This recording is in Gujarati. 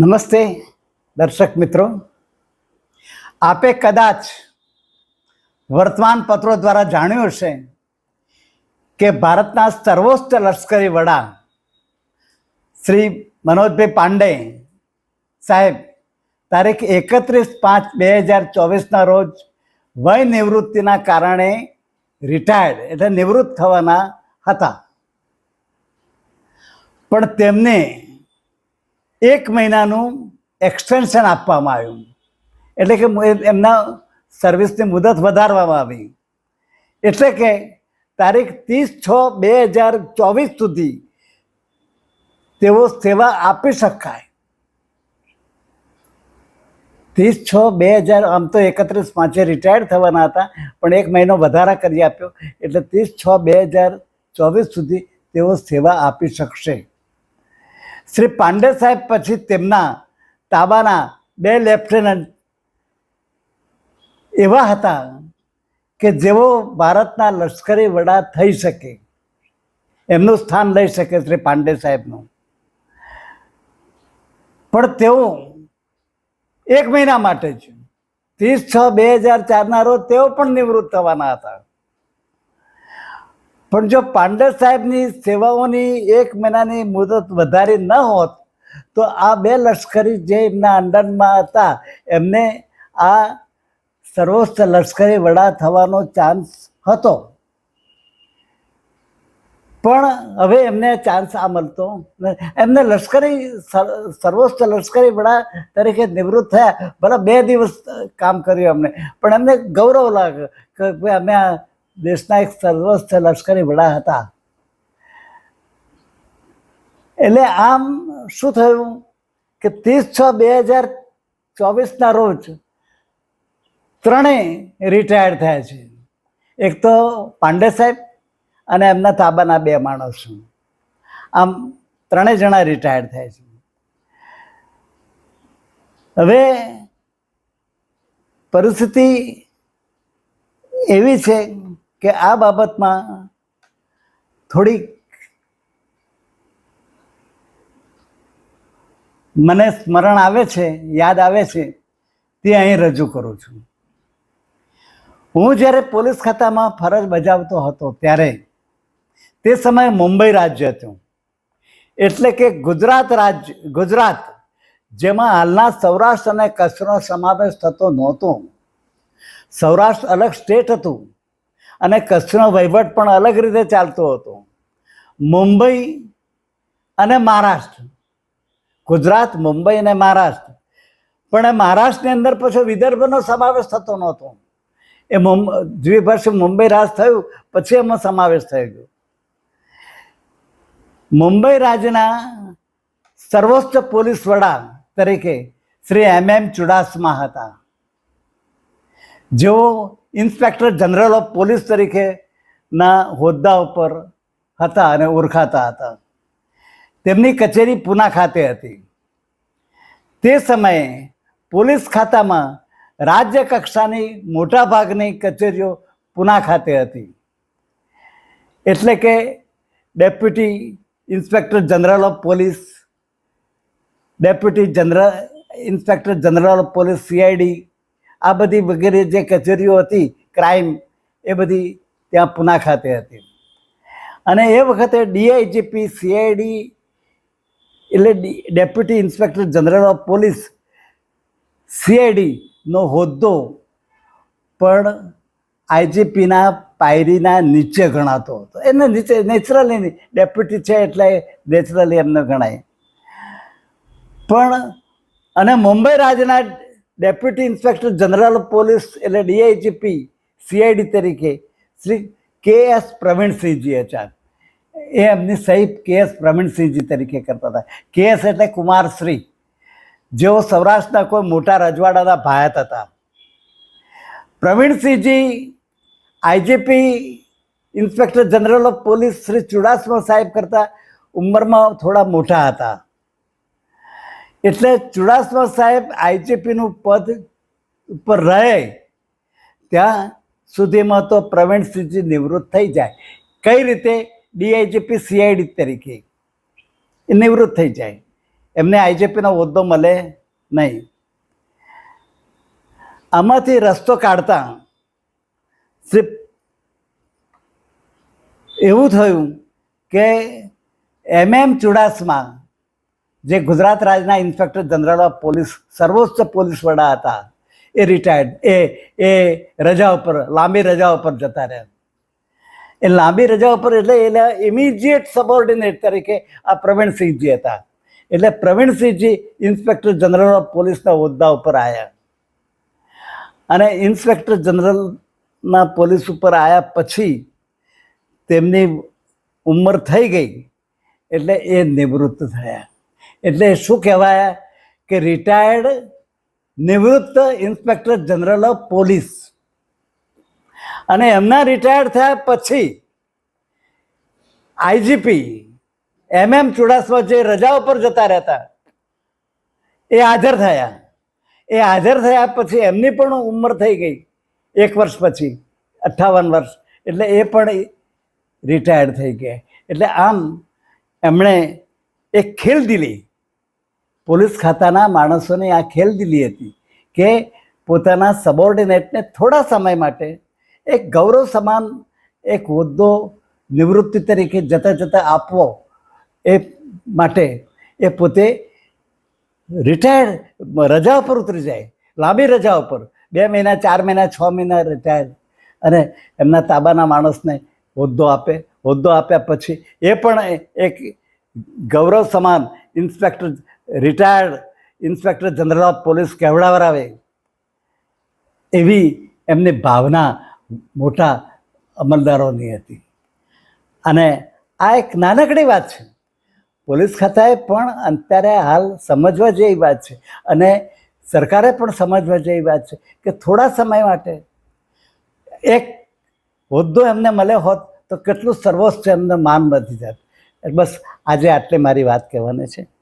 નમસ્તે, દર્શક મિત્રો. આપે કદાચ વર્તમાન પત્રો દ્વારા જાણ્યું હશે કે ભારતના સર્વોચ્ચ લશ્કરી વડા શ્રી મનોજભાઈ પાંડે સાહેબ, તારીખ એકત્રીસ પાંચ બે હજાર ચોવીસના રોજ વય નિવૃત્તિના કારણે રિટાયર્ડ એટલે નિવૃત્ત થવાના હતા. પણ તેમને એક મહિનાનું એક્સટેન્શન આપવામાં આવ્યું. એટલે કે એમના સર્વિસની મુદત વધારવામાં આવી. એટલે કે તારીખ ત્રીસ છ બે હજાર ચોવીસ સુધી તેઓ સેવા આપી શકાય. ત્રીસ છ બે હજાર, આમ તો એકત્રીસ પાંચે રિટાયર્ડ થવાના હતા, પણ એક મહિનો વધારા કરી આપ્યો. એટલે ત્રીસ છ બે હજાર ચોવીસ સુધી તેઓ સેવા આપી શકશે. શ્રી પાંડે સાહેબ પછી તેમના તાબાના બે લેફ્ટનન્ટ એવા હતા કે જેઓ ભારતના લશ્કરી વડા થઈ શકે. એમનું સ્થાન લઈ શકે શ્રી પાંડે સાહેબનું. પણ તેઓ એક મહિના માટે જ, ત્રીસ છ બે હજાર ચારના રોજ તેઓ પણ નિવૃત્ત થવાના હતા. પણ જો પાંડે સાહેબની સેવાઓની એક મહિનાની મુદત વધારી ન હોત, તો આ બે લશ્કરી જે એમના અંડરમાં હતા, એમને આ સર્વોચ્ચ લશ્કરી વડા થવાનો ચાન્સ હતો. પણ હવે એમને ચાન્સ આ મળતો. એમને લશ્કરી સર્વોચ્ચ લશ્કરી વડા તરીકે નિવૃત્ત થયા. ભલે બે દિવસ કામ કર્યું અમને પણ એમને ગૌરવ લાગ્યો કે અમે આ દેશના એક સર્વસ્થ લશ્કરી વડા હતા. એટલે આમ શું થયું કે ત્રીસ છ બે હજાર ચોવીસના રોજ ત્રણેય રિટાયર્ડ થયા છે. એક તો પાંડે સાહેબ અને એમના તાબાના બે માણસો. આમ ત્રણેય જણા રિટાયર્ડ થયા છે. હવે પરિસ્થિતિ એવી છે કે આ બાબતમાં થોડીક મને સ્મરણ આવે છે, યાદ આવે છે, તે અહીં રજૂ કરું છું. હું જ્યારે પોલીસ ખાતામાં ફરજ બજાવતો હતો ત્યારે તે સમયે મુંબઈ રાજ્ય હતું. એટલે કે ગુજરાત રાજ્ય ગુજરાત, જેમાં હાલના સૌરાષ્ટ્ર અને કચ્છનો સમાવેશ થતો નહોતો. સૌરાષ્ટ્ર અલગ સ્ટેટ હતું. અને કચ્છનો વહીવટ પણ અલગ રીતે ચાલતો હતો. મુંબઈ અને મહારાષ્ટ્ર. ગુજરાત, મુંબઈ અને મહારાષ્ટ્ર. પણ એ મહારાષ્ટ્રની અંદર પછી વિદર્ભનો સમાવેશ થતો નહોતો. એ મુંબ વર્ષ મુંબઈ રાજ થયું, પછી એમાં સમાવેશ થઈ ગયો. મુંબઈ રાજ્યના સર્વોચ્ચ પોલીસ વડા તરીકે શ્રી એમ એમ ચુડાસમા હતા. જેઓ ઇન્સ્પેક્ટર જનરલ ઓફ પોલીસ તરીકેના હોદ્દા ઉપર હતા અને ઓળખાતા હતા. તેમની કચેરી પૂના ખાતે હતી. તે સમયે પોલીસ ખાતામાં રાજ્ય કક્ષાની મોટાભાગની કચેરીઓ પૂના ખાતે હતી. એટલે કે deputy inspector general of police, deputy general, inspector general of police CID આ બધી વગેરે જે કચેરીઓ હતી ક્રાઇમ એ બધી ત્યાં પુના ખાતે હતી. અને એ વખતે ડીઆઈજીપી સીઆઈડી એટલે deputy inspector general of police સીઆઈડીનો હોદ્દો પણ આઈજીપીના પાયરીના નીચે ગણાતો હતો. એને નીચે નેચરલી ડેપ્યુટી છે એટલે નેચરલી એમને ગણાય. પણ અને મુંબઈ રાજ્યના ડેપ્યુટી ઇન્સ્પેક્ટર જનરલ પોલીસ એટલે ડીઆઈજીપી સીઆઈડી તરીકે શ્રી કે એસ પ્રવીણસિંહજી આચાર્ય. એ એમની સહી કે એસ પ્રવીણસિંહજી તરીકે કરતા હતા. કે એસ એટલે કુમારશ્રી. જેઓ સૌરાષ્ટ્રના કોઈ મોટા રજવાડાના ભાયત હતા. Pravinsinhji, IGP inspector general of police Shri Chudasama સાહેબ કરતાં ઉંમરમાં થોડા મોટા હતા. એટલે ચુડાસમા સાહેબ આઈજીપીનું પદ ઉપર રહે, ત્યાં સુધીમાં તો પ્રવીણસિંહજી નિવૃત્ત થઈ જાય. કઈ રીતે? ડીઆઈજીપી સીઆઈડી તરીકે. એ નિવૃત્ત થઈ જાય. એમને આઈજીપીનો હોદ્દો મળે નહીં. આમાંથી રસ્તો કાઢતા શ્રી એવું થયું કે એમ એમ ચુડાસમા જે ગુજરાત રાજના ઇન્સ્પેક્ટર જનરલ ઓફ પોલીસ, સર્વોચ્ચ પોલીસ વડા હતા, એ રિટાયર્ડ એ એ રજા ઉપર, લાંબી રજા ઉપર જતા રહ્યા. એ લાંબી રજા ઉપર એટલે એના ઇમિડિયેટ સબોર્ડિનેટ તરીકે આ પ્રવીણસિંહજી હતા. એટલે પ્રવીણસિંહજી ઇન્સ્પેક્ટર જનરલ ઓફ પોલીસના હોદ્દા ઉપર આવ્યા અને ઇન્સ્પેક્ટર જનરલના પોલીસ ઉપર આવ્યા પછી તેમની ઉંમર થઈ ગઈ એટલે એ નિવૃત્ત થયા. એટલે શું કહેવાય કે રિટાયર્ડ નિવૃત્ત ઇન્સ્પેક્ટર જનરલ ઓફ પોલીસ અને એમના રિટાયર્ડ થયા પછી આઈજીપી એમ એમ ચુડાસમા જે રજા ઉપર જતા રહેતા, એ હાજર થયા. એ હાજર થયા પછી એમની પણ ઉંમર થઈ ગઈ એક વર્ષ પછી, અઠ્ઠાવન વર્ષ. એટલે એ પણ રિટાયર્ડ થઈ ગયા. એટલે આમ એમણે એક ખેલદિલી પોલીસ ખાતાના માણસોની આ ખેલદિલી હતી કે પોતાના સબોર્ડિનેટને થોડા સમય માટે એક ગૌરવ સમાન એક હોદ્દો નિવૃત્તિ તરીકે જતાં જતાં આપવો એ માટે એ પોતે રિટાયર્ડ રજા ઉપર ઉતરી જાય, લાંબી રજા ઉપર. બે મહિના, ચાર મહિના, છ મહિના રિટાયર અને એમના તાબાના માણસને હોદ્દો આપે. હોદ્દો આપ્યા પછી એ પણ એક ગૌરવ સમાન inspector retired inspector general of police કહેવડાવરાવે એવી એમની ભાવના મોટા અમલદારોની હતી. અને આ એક નાનકડી વાત છે. પોલીસ ખાતાએ પણ અત્યારે હાલ સમજવા જેવી વાત છે. અને સરકારે પણ સમજવા જેવી વાત છે કે થોડા સમય માટે એક હોદ્દો એમને મળ્યો હોત તો કેટલું સર્વોચ્ચ એમને માન વધી જાત. બસ આજે આટલી મારી વાત કહેવાની છે.